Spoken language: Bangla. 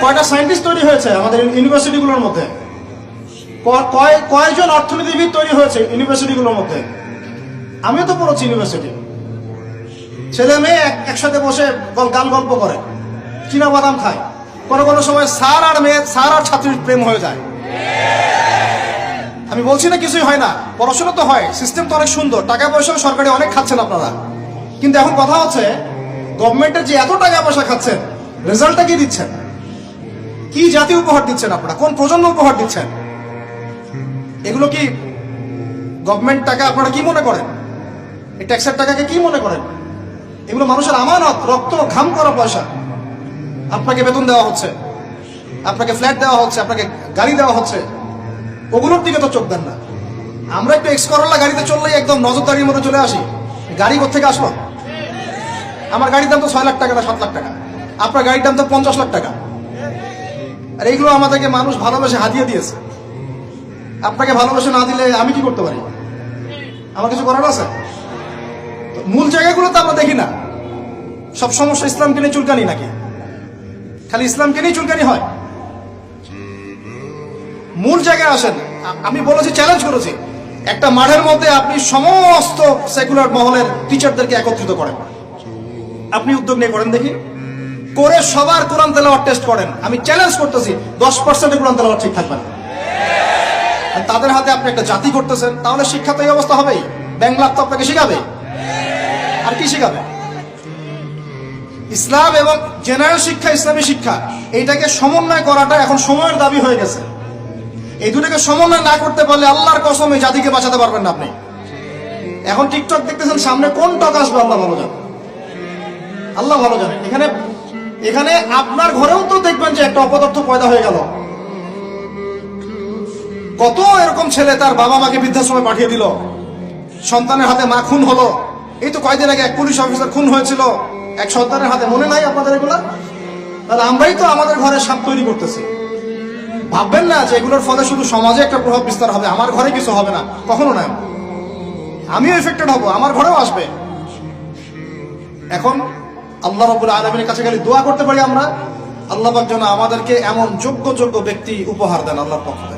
কয়টা সায়েন্টিস্ট তৈরি হয়েছে আমাদের ইউনিভার্সিটিগুলোর মধ্যে? কয়জন অর্থনীতিবিদ তৈরি হয়েছে ইউনিভার্সিটিগুলোর মধ্যে? আমিও তো পড়েছি ইউনিভার্সিটি ছেলে মেয়ে এক- একসাথে বসে গান গল্প করে, চীনা বাদাম খায়। কোনো কোনো সময় স্যার আর মেয়ে স্যার আর ছাত্রীর প্রেম হয়ে যায়। আমি বলছি না কিছুই হয় না, পড়াশোনা তো হয় সিস্টেম তো অনেক সুন্দর, টাকা পয়সাও সরকারি অনেক খাচ্ছেন আপনারা। কিন্তু এখন কথা হচ্ছে গভর্নমেন্টের যে এত টাকা পয়সা খাচ্ছেন রেজাল্টটা কি দিচ্ছেন? কি জাতি উপহার দিচ্ছেন আপনারা? কোন প্রজন্ম উপহার দিচ্ছেন? এগুলো কি গভর্নমেন্ট টাকা আপনারা কি মনে করেন? এই ট্যাক্সের টাকাকে কি মনে করেন? এগুলো মানুষের আমানত, রক্ত, ঘাম করা পয়সা। আপনাকে বেতন দেওয়া হচ্ছে। আপনাকে ফ্ল্যাট দেওয়া হচ্ছে, আপনাকে গাড়ি দেওয়া হচ্ছে। ওগুলোর দিকে তো চোখ দেন না। আমরা একটু এক্স করলা গাড়িতে চললেই একদম নজরদারির মতো চলে আসি। গাড়ি কোথেকে আসলো? আমার গাড়ির দাম তো ছয় লাখ টাকা না সাত লাখ টাকা। আপনার গাড়ির দাম তো পঞ্চাশ লাখ টাকা। আর এইগুলো আমাদেরকে মানুষ ভালোবেসে হাতিয়ে দিয়েছে। আপনাকে ভালোবেসে না দিলে আমি কি করতে পারি? আমার কিছু করার আছে? মূল জায়গাগুলো তো আমরা দেখি না। সব সমস্যা ইসলামকে নিয়ে চুলকানি নাকি? খালি ইসলামকে নিয়ে চুলকানি হয়? মূল জায়গায় আসেন। আমি বলেছি চ্যালেঞ্জ করেছি। একটা মাঠের মধ্যে আপনি সমস্ত সেকুলার মহলের টিচারদেরকে একত্রিত করেন। আপনি উদ্যোগ নিয়ে করেন দেখি। করে সবার কোরআন তেলাওয়ার টেস্ট করেন। আমি চ্যালেঞ্জ করতেছি, দশ পার্সেন্টের কোরআন তেলাওয়ার ঠিক থাকবে তাদের হাতে আপনি একটা জাতি করতেছেন, তাহলে শিক্ষা তো এই অবস্থা হবেই। ব্যাংলাপ তো আপনাকে শিখাবে। আর কি শিখাবে? ইসলাম এবং জেনারেল শিক্ষা, ইসলামী শিক্ষা, এইটাকে সমন্বয় করাটা এখন সময়ের দাবি হয়ে গেছে। এই দুটাকে সমন্বয় না করতে পারলে আল্লাহর কসম এই জাতিকে বাঁচাতে পারবেন না আপনি। এখন টিকটক দেখতেছেন, সামনে কোন টক আসবে, আল্লাহ ভালো জানে। আল্লাহ ভালো জানে। এখানে এখানে আপনার ঘরেও তো দেখবেন যে একটা অপদার্থ পয়দা হয়ে গেল। কত এরকম ছেলে তার বাবা মাকে বৃদ্ধাশ্রমে পাঠিয়ে দিল। সন্তানের হাতে মা খুন হলো। এই তো কয়দিন আগে এক পুলিশ অফিসার খুন হয়েছিল। এক সন্তানের হাতে মনে নাই আপনাদের এগুলা? তাহলে আমরাই তো আমাদের ঘরে সাপ তৈরি করতেছি। ভাববেন না যে এগুলোর ফলে শুধু সমাজে একটা প্রভাব বিস্তার হবে, আমার ঘরে কিছু হবে না। কখনো না। আমিও এফেক্টেড হব, আমার ঘরেও আসবে। এখন আল্লাহ রবুল আলমীর কাছে খালি দোয়া করতে পারি আমরা? আল্লাহ যেন আমাদেরকে এমন যোগ্য যোগ্য ব্যক্তি উপহার দেন আল্লাহর পক্ষ